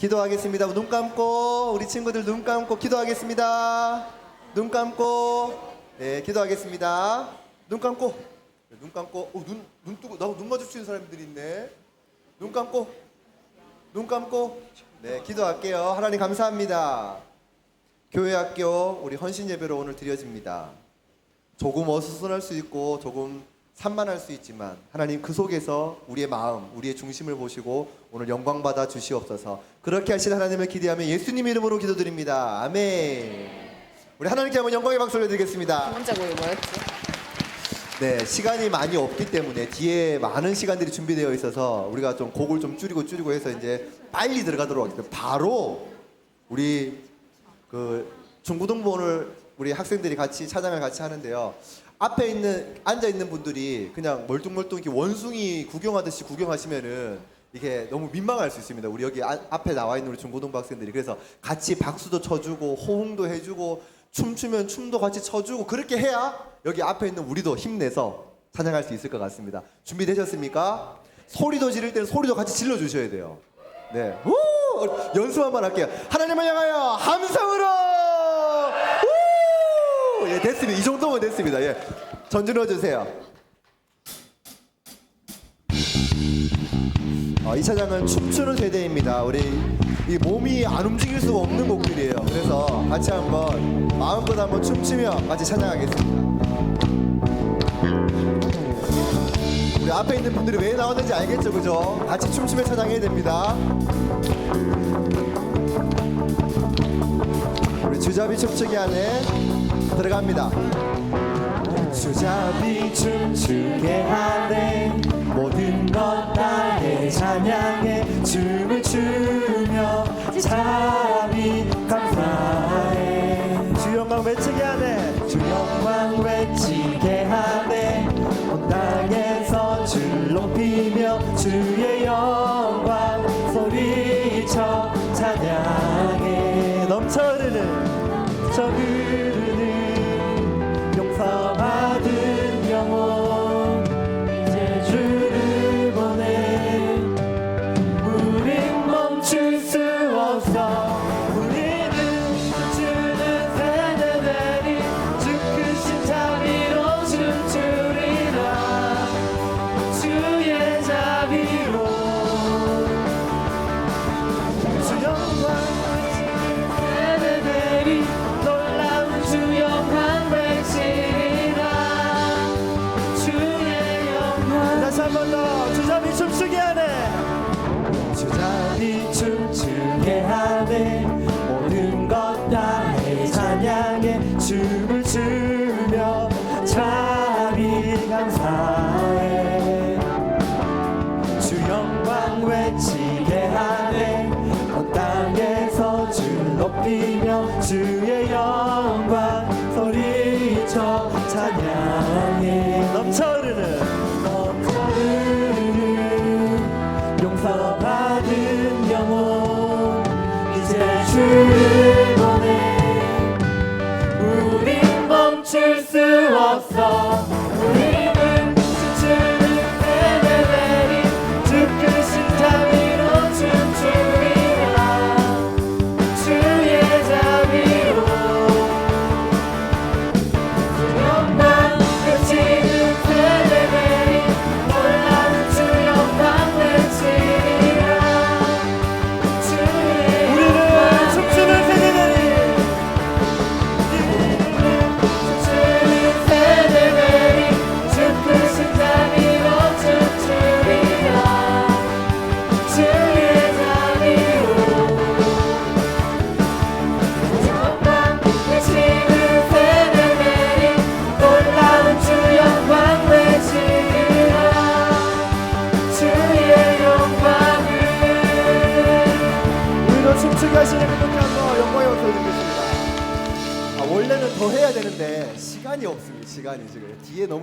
기도하겠습니다. 눈 감고 우리 친구들 눈 감고 기도하겠습니다. 눈 감고 네 기도하겠습니다. 눈 감고 네, 눈 감고 어, 눈, 눈 뜨고 나하고 눈 마주치는 사람들이 있네. 눈 감고 눈 감고 네 기도할게요. 하나님 감사합니다. 교회 학교 우리 헌신 예배로 오늘 드려집니다. 조금 어수선할 수 있고 조금 산만할 수 있지만 하나님 그 속에서 우리의 마음, 우리의 중심을 보시고 오늘 영광 받아 주시옵소서. 그렇게 하신 하나님을 기대하며 예수님 이름으로 기도드립니다. 아멘. 우리 하나님께 한번 영광의 박수를 드리겠습니다. 뭐였지? 네, 시간이 많이 없기 때문에 뒤에 많은 시간들이 준비되어 있어서 우리가 좀 곡을 좀 줄이고 줄이고 해서 이제 빨리 들어가도록 하겠습니다. 바로 우리 그 중고등부 오늘 우리 학생들이 같이 찬양을 같이 하는데요. 앞에 있는 앉아 있는 분들이 그냥 멀뚱멀뚱 이렇게 원숭이 구경하듯이 구경하시면은 이게 너무 민망할 수 있습니다. 우리 여기 아- 앞에 나와 있는 우리 중고등부 학생들이 그래서 같이 박수도 쳐주고 호응도 해주고 춤추면 춤도 같이 쳐주고 그렇게 해야 여기 앞에 있는 우리도 힘내서 찬양할 수 있을 것 같습니다. 준비되셨습니까? 소리도 지를 때는 소리도 같이 질러 주셔야 돼요. 네. 우! 연습 한번 할게요. 하나님을 향하여 함성으로! 우! 예, 됐습니다. 이 정도면 됐습니다. 예. 전준호 주세요. 어, 이 차장은 춤추는 세대입니다. 우리 이 몸이 안 움직일 수가 없는 곡들이에요. 그래서 같이 한번 마음껏 한번 춤추며 같이 찬양하겠습니다. 우리 앞에 있는 분들이 왜 나왔는지 알겠죠, 그죠? 같이 춤추며 찬양해야 됩니다. 우리 주잡이 춤추기 안에 들어갑니다. 수잡이 춤추게 하네 모든 것 나의 찬양해 춤 한 번 더. 주잡이 춤추게 하네. 주잡이 춤추 없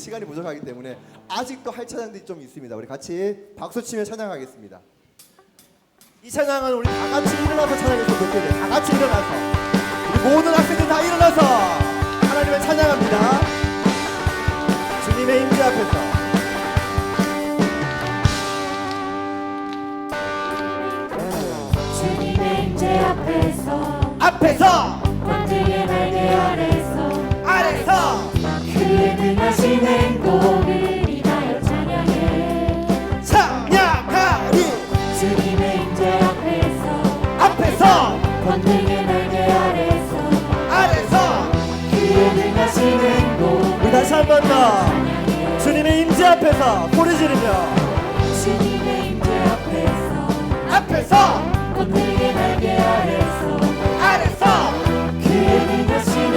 시간이 부족하기 때문에 아직도 할 찬양들이 좀 있습니다. 우리 같이 박수 치며 찬양하겠습니다. 이 찬양은 우리 다 같이 일어나서 찬양했으면 좋겠는데 다 같이 일어나서 우리 모든 학생들 다 일어나서 앞에서 소리 지르며. 주님의 임재 앞에서 앞에서 꽃들게 날개 아래서 아래서. 그의 능하심을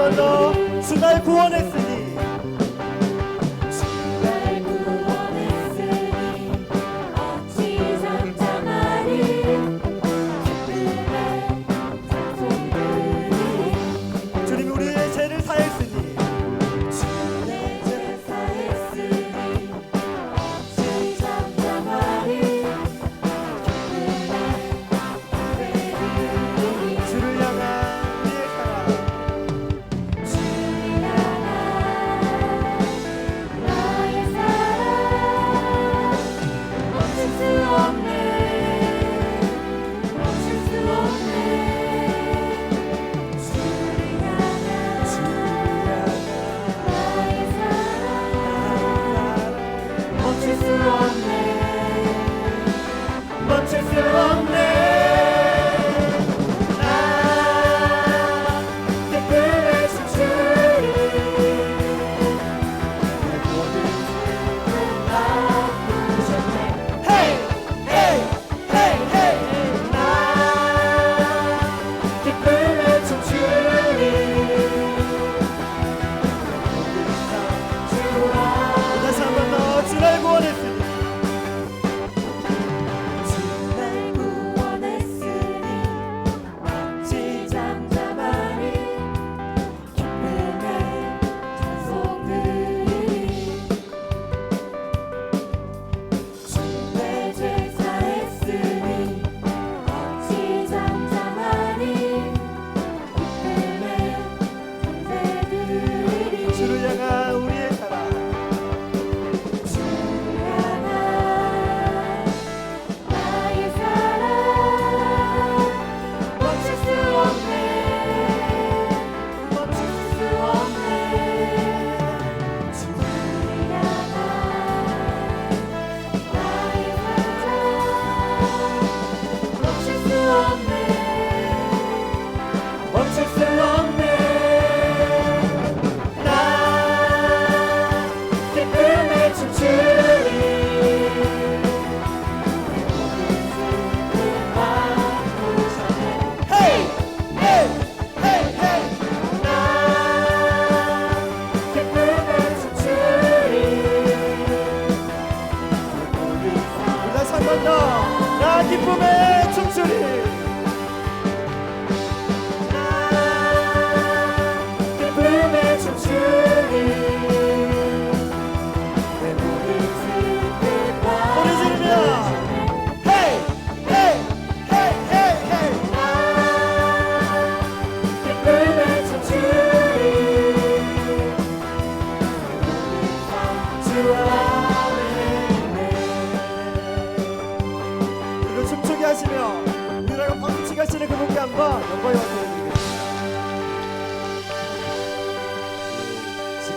한번 더 주날 구원했으니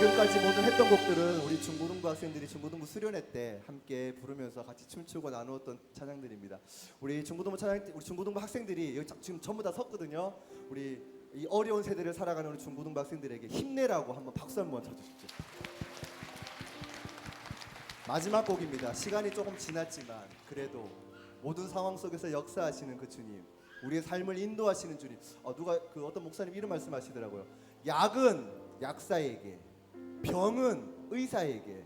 지금까지 모든 했던 곡들은 우리 중고등부 학생들이 중고등부 수련회 때 함께 부르면서 같이 춤추고 나누었던 찬양들입니다. 우리 중고등부 찬양 우리 중고등부 학생들이 여기 지금 전부 다 섰거든요. 우리 이 어려운 세대를 살아가는 우리 중고등부 학생들에게 힘내라고 한번 박수 한번 쳐주십시오. 마지막 곡입니다. 시간이 조금 지났지만 그래도 모든 상황 속에서 역사하시는 그 주님, 우리의 삶을 인도하시는 주님. 어, 누가 그 어떤 목사님 이런 말씀하시더라고요. 약은 약사에게, 병은 의사에게,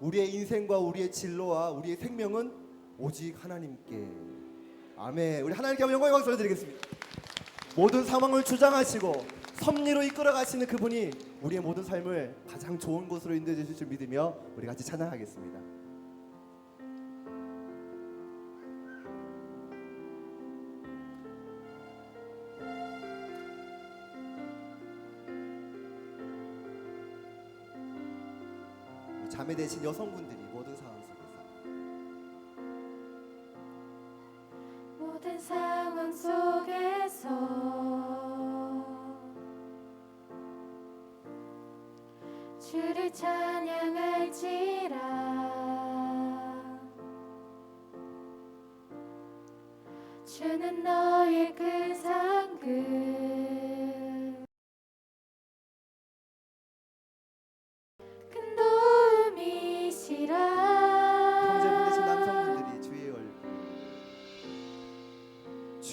우리의 인생과 우리의 진로와 우리의 생명은 오직 하나님께. 아멘. 우리 하나님께 영광의 박수를 드리겠습니다. 모든 상황을 주장하시고 섭리로 이끌어 가시는 그분이 우리의 모든 삶을 가장 좋은 곳으로 인도해 주실 줄 믿으며 우리 같이 찬양하겠습니다. 자매 되신 여성분들이 모든 상황 속에서. 모든 상황 속에서 주를 찬양할지라. 주는 너의 그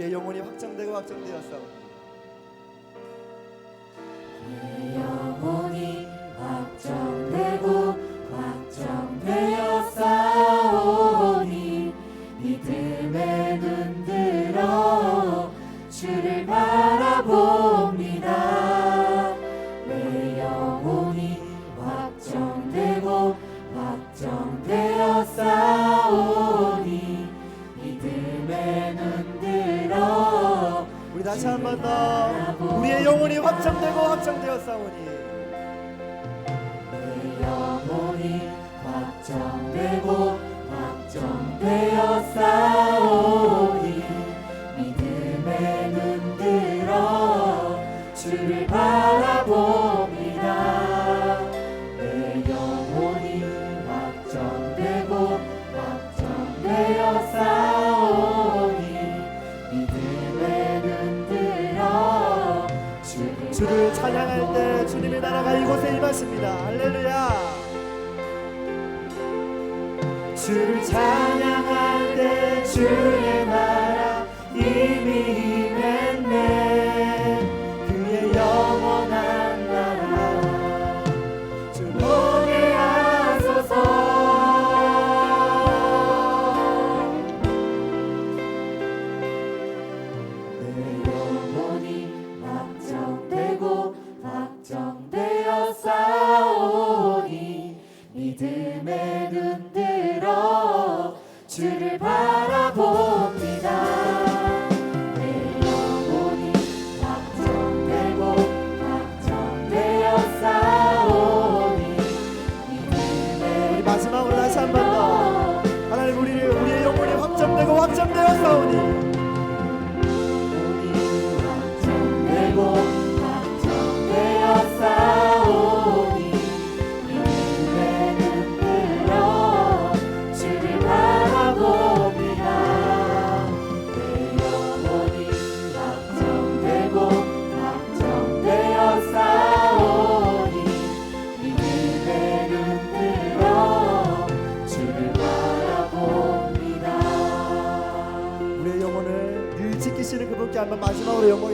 우리의 영혼이 확장되고 확장되었사오니. 영혼이 확정되고 바 더. 우리의 영혼이 확장되고 확장되었사오니 내 영혼이 확정되고 확정되어 싸우니 주를 한번 마지막으로 영광